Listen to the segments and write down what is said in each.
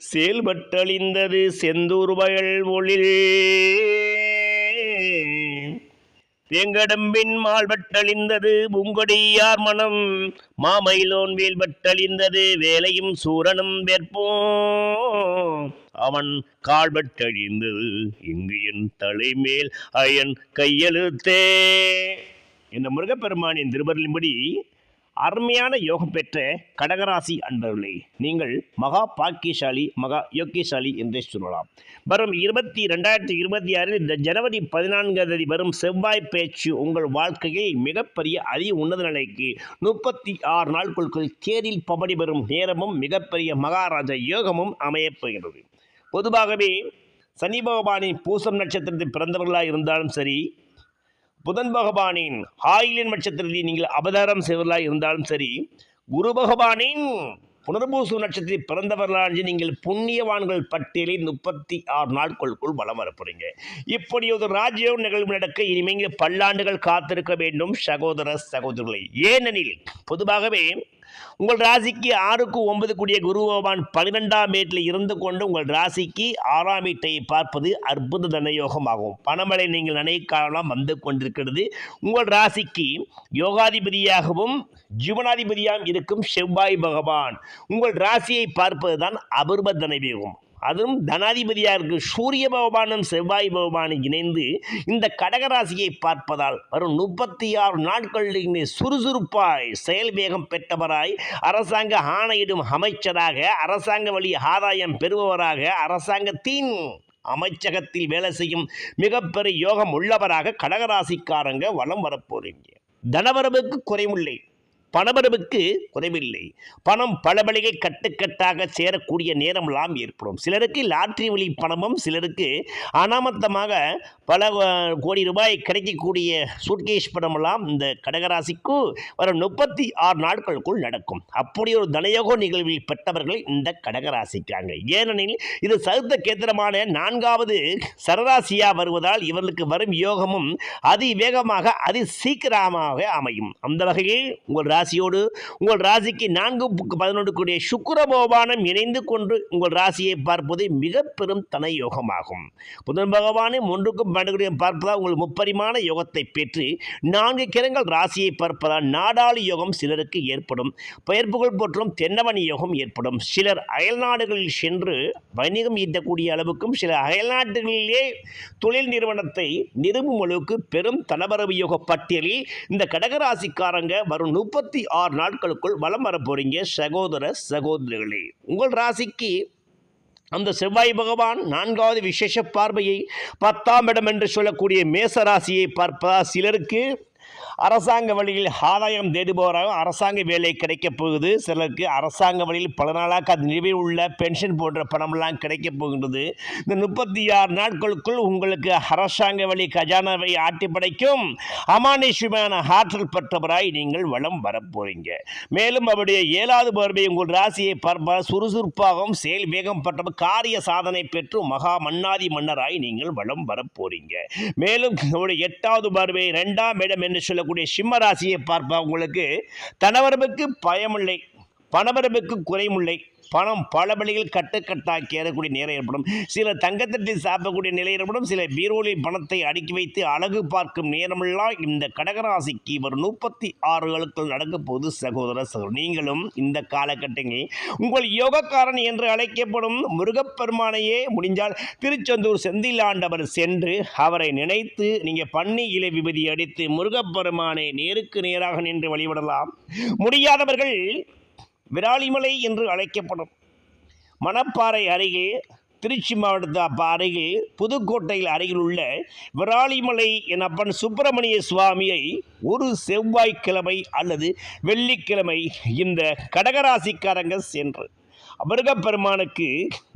செயல்பட்டழிந்தது செந்தூர் வயல் ஒளில் தேங்கடம்பின் மால்பட்டழிந்தது பூங்கொடியார் மனம். மாமயிலோன் வேல்பட்டழிந்தது வேலையும் சூரனும் வேற்போம். அவன் கால்பட்டழிந்தது இங்கு என் தலைமேல் அயன் கையெழுத்தே. இந்த முருகப்பெருமானின் திருவருளின்படி அருமையான யோகம் பெற்ற கடகராசி அன்பர்களே நீங்கள் மகா பாக்கியசாலி மகா யோக்கியசாலி என்றே சொல்லலாம். வரும் இருபத்தி ரெண்டாயிரத்தி இருபத்தி ஆறில் இந்த ஜனவரி பதினான்காம் தேதி வரும் செவ்வாய் பேச்சு உங்கள் வாழ்க்கையில் மிகப்பெரிய அதி உன்னத நிலைக்கு முப்பத்தி ஆறு நாட்களுக்குள் தேரில் பபடி வரும் நேரமும் மிகப்பெரிய மகாராஜா யோகமும் அமையப் போகிறது பொதுவாகவே சனி பகவானின் பூசம் நட்சத்திரத்தில் பிறந்தவர்களாக இருந்தாலும் சரி புதன் பகவானின் ஆயிலின் நட்சத்திரத்தில் நீங்கள் அவதாரம் செய்வர்களாக இருந்தாலும் சரி குரு பகவானின் புனர்பூசு நட்சத்திரத்தில் பிறந்தவர்களாக நீங்கள் புண்ணியவான்கள் பட்டியலில் முப்பத்தி ஆறு நாட்களுக்குள் வலம் வரப்போறீங்க இப்படி ஒரு ராஜ்யோக நிகழ்வு நடக்க இனிமேல் பல்லாண்டுகள் காத்திருக்க வேண்டும் சகோதர சகோதரர்களை ஏனெனில் பொதுவாகவே உங்கள் ராசிக்கு ஆறுக்கு ஒன்பது கூடிய குரு பகவான் பன்னிரெண்டாம் வீட்டில் இருந்து கொண்டு உங்கள் ராசிக்கு ஆறாம் வீட்டை பார்ப்பது அற்புத தனயோகமாகும். பணமழை நீங்கள் நினைக்காலாம் வந்து கொண்டிருக்கிறது. உங்கள் ராசிக்கு யோகாதிபதியாகவும் ஜீவனாதிபதியாகவும் இருக்கும் செவ்வாய் பகவான். உங்கள் ராசியை பார்ப்பதுதான் அபூர்வ தனவியோகம். அதுவும் தனாதிபதியாக இருக்கு. சூரிய பகவானும் செவ்வாய் பகவானும் இணைந்து இந்த கடகராசியை பார்ப்பதால் வரும் முப்பத்தி ஆறு நாட்களில் சுறுசுறுப்பாய் செயல் வேகம் பெற்றவராய் அரசாங்க ஆணையிடும் அமைச்சராக அரசாங்க வழி ஆதாயம் பெறுபவராக அரசாங்கத்தின் அமைச்சகத்தில் வேலை செய்யும் மிகப்பெரிய யோகம் உள்ளவராக கடகராசிக்காரங்க வலம் வரப்போறீங்க தனவரவுக்கு குறைவில்லை. பணவரவுக்கு குறைவில்லை. பணம் பல வழியை கட்டுக்கட்டாக சேரக்கூடிய நேரமெல்லாம் ஏற்படும். சிலருக்கு லாட்ரி வழி பணமும் சிலருக்கு அனாமத்தமாக பல கோடி ரூபாய் கிடைக்கக்கூடிய சூட்கேஸ் பணமெல்லாம் இந்த கடகராசிக்கு வரும் முப்பத்தி ஆறு நாட்களுக்குள் நடக்கும். அப்படி ஒரு தனயோக நிகழ்வில் பெற்றவர்கள் இந்த கடகராசிக்காங்க ஏனெனில் இது சருத்த கேந்திரமான நான்காவது சரராசியாக வருவதால் இவர்களுக்கு வரும் யோகமும் அதிவேகமாக அதி சீக்கிரமாக அமையும். அந்த வகையில் உங்கள் ராசியோடு உங்கள் ராசிக்கு நான்கு பதினொன்று கூடிய சுக்கர பகவானம் இணைந்து கொண்டு உங்கள் ராசியை பார்ப்பது மிக பெரும் தன யோகமாகும் புதன் பகவானை ஒன்றுக்கும் பன்னெண்டு பார்ப்பதால் உங்கள் முப்பரிமாண யோகத்தை பெற்று நான்கு கிரங்கள் ராசியை பார்ப்பதால் நாடாளு யோகம் சிலருக்கு ஏற்படும். பெயர்ப்புகள் போற்றும் தென்னவனி யோகம் ஏற்படும். சிலர் அயல்நாடுகளில் சென்று வணிகம் ஈட்டக்கூடிய அளவுக்கும் சில அயல்நாடுகளிலே தொழில் நிறுவனத்தை நிறுவும் அளவுக்கு பெரும் தனவரவு யோக பட்டியலில் இந்த கடகராசிக்காரங்க வரும் முப்பத்தி ஆறு நாட்களுக்குள் வலம் வரப்போறீங்க சகோதர சகோதரிகளே. உங்கள் ராசிக்கு அந்த செவ்வாய் பகவான் நான்காவது விசேஷ பார்வையை பத்தாம் இடம் என்று சொல்லக்கூடிய மேச ராசியை பார்ப்பதா சிலருக்கு அரசாங்க வழியில் ஆதாயம் தேடுபவராகவும் அரசாங்க வேலை கிடைக்கப் போகுது. சிலருக்கு அரசாங்க வழியில் பல நாளாக அது நிலுவையில் உள்ள பென்ஷன் போன்ற பணமெல்லாம் கிடைக்கப் போகின்றது. இந்த முப்பத்தி ஆறு நாட்களுக்குள் உங்களுக்கு அரசாங்க வழி கஜானாவை ஆட்டி படைக்கும் அமானுஷ்யமான ஆற்றல் பெற்றவராய் நீங்கள் வளம் வரப்போறீங்க மேலும் அவருடைய ஏழாவது பார்வை உங்கள் ராசியை பார்ப்பால் சுறுசுறுப்பாகவும் செயல் வேகம் பெற்ற காரிய சாதனை பெற்று மகா மன்னாதி மன்னராய் நீங்கள் வளம் வரப்போறீங்க மேலும் உங்களுடைய எட்டாவது பார்வை ரெண்டாம் இடம் என்று சொல்லக்கூடிய சிம்ம ராசியை பார்ப்பா உங்களுக்கு. தனவரவுக்கு பயமில்லை. பணவரவுக்கு குறைமில்லை பணம் பல வழிகள் கட்டுக்கட்டாக்கி ஏறக்கூடிய நேரம் ஏற்படும். சில தங்கத்தட்டில் சாப்பிடக்கூடிய நிலை ஏற்படும். சில பீரோலில் பணத்தை அடுக்கி வைத்து அழகு பார்க்கும் நேரமெல்லாம் இந்த கடகராசிக்கு ஒரு முப்பத்தி ஆறுகளுக்குள் நடக்கும் போது சகோதர சகோதரர் நீங்களும் இந்த காலகட்டங்களில் உங்கள் யோகக்காரன் என்று அழைக்கப்படும் முருகப்பெருமானையே முடிஞ்சால் திருச்செந்தூர் செந்தில் ஆண்டவர் சென்று அவரை நினைத்து நீங்கள் பண்ணி இலை விபதி அடித்து முருகப்பெருமானை நேருக்கு நேராக நின்று வழிபடலாம். முடியாதவர்கள் விராலிமலை என்று அழைக்கப்படும். மணப்பாறை அருகே திருச்சி மாவட்டத்து அருகே அருகில் புதுக்கோட்டையில் அருகில் உள்ள விராலிமலை எனப்பன் சுப்பிரமணிய சுவாமியை ஒரு செவ்வாய்க்கிழமை அல்லது வெள்ளிக்கிழமை இந்த கடகராசிக்காரங்க சென்று. முருகப்பெருமானுக்கு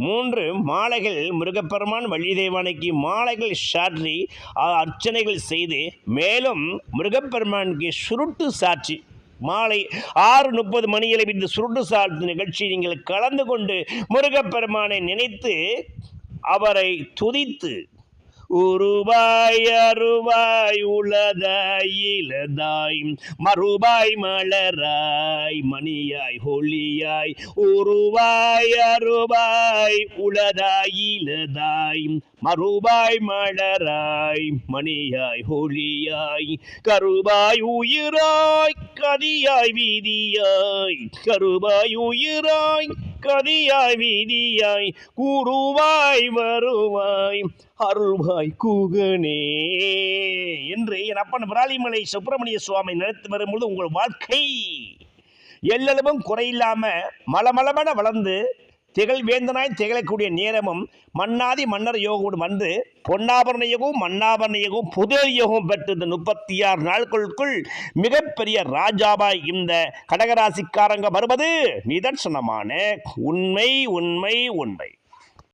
மூன்று மாலைகள் முருகப்பெருமான் வள்ளிதேவானைக்கு மாலைகள் சாற்றி அர்ச்சனைகள் செய்து மேலும் முருகப்பெருமானுக்கு சுருட்டு சாட்சி மாலை ஆறு முப்பது மணியளவில் இந்த சுருட்டு சார்ந்த நிகழ்ச்சி நீங்கள் கலந்து கொண்டு முருகப்பெருமானை நினைத்து அவரை துதித்து உருவாய் அருவாய் உளதாய் இலதாய் மறுபாய் மலராய் மணியாய் ஒளியாய் உருவாய் அருவாய் உளதாய் இலதாய் மறுபாய் மலராய் மணியாய் ஒளியாய் கருவாய் உயிராய் கதியாய் வீதியாய். கருவாய் உயிராய் கதியாய் வீதியாய் கூறுவாய் வருவாய் அருள்வாய் கூகனே. என்று என் அப்பன் விராலிமலை சுப்பிரமணிய சுவாமி நினைத்து வரும்பொழுது உங்கள் வாழ்க்கை எல்லளவும் குறையில்லாம மலமளமென வளர்ந்து திகழ்வேந்தனாய் திகழக்கூடிய நேரமும் மன்னாதி மன்னர் யோகமும் வந்து பொன்னாபரண யோகம் மன்னாபரண யோகம் புதர் யோகம் பெற்று இந்த முப்பத்தி ஆறு நாட்களுக்குள் மிகப்பெரிய ராஜாவாய் இந்த கடகராசிக்காரங்க வருவது. நிதர்சனமான உண்மை உண்மை உண்மை.